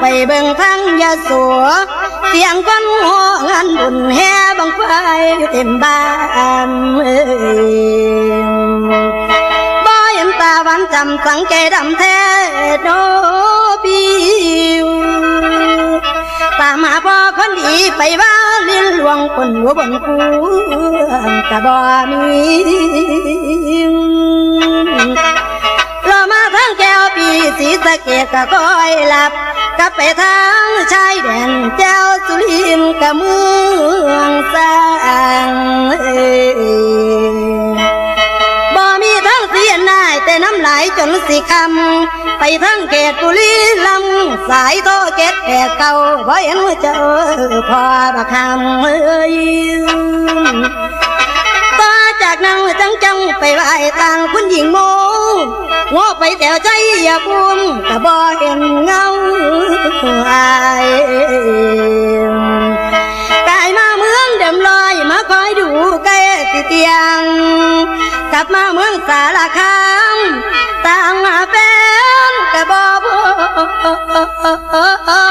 ไปเบิ่งทางยาสัวเสียงคนหัวงานบุญแห่บังไฟอยู่เต็มบ้านเอ้ยบ่เห็นตาหวานจำสังเกตดำแท้โนบิวตามหาพ่อคนดีไปว่าเลี้ยนหลวงคนหัวบนกูกะบ่มี วปีสีสะเกดกะคอยหลับกับไปทางชายแดนเจ้าสุรินทร์กะเมืองสร้างเอ้ยบ่มีทั้งเสียนายแต่น้ำไหลจนสิคำไปทั้งเกตบุรีลำสายโตเกตแกเก่าบ่เห็นเจอพอบักคำเอ้ยต่อจากนั้นจังจังไปไหว้ทางคุณหญิงโม งอไปแต่ใจอย่าพุ่มแต่บ่เห็นเงาอายกายมาเมืองเดิมลอยมาคอยดูแกสิเตียง กลับมาเมืองสารคามต่างหาแฟนแต่บ่พบ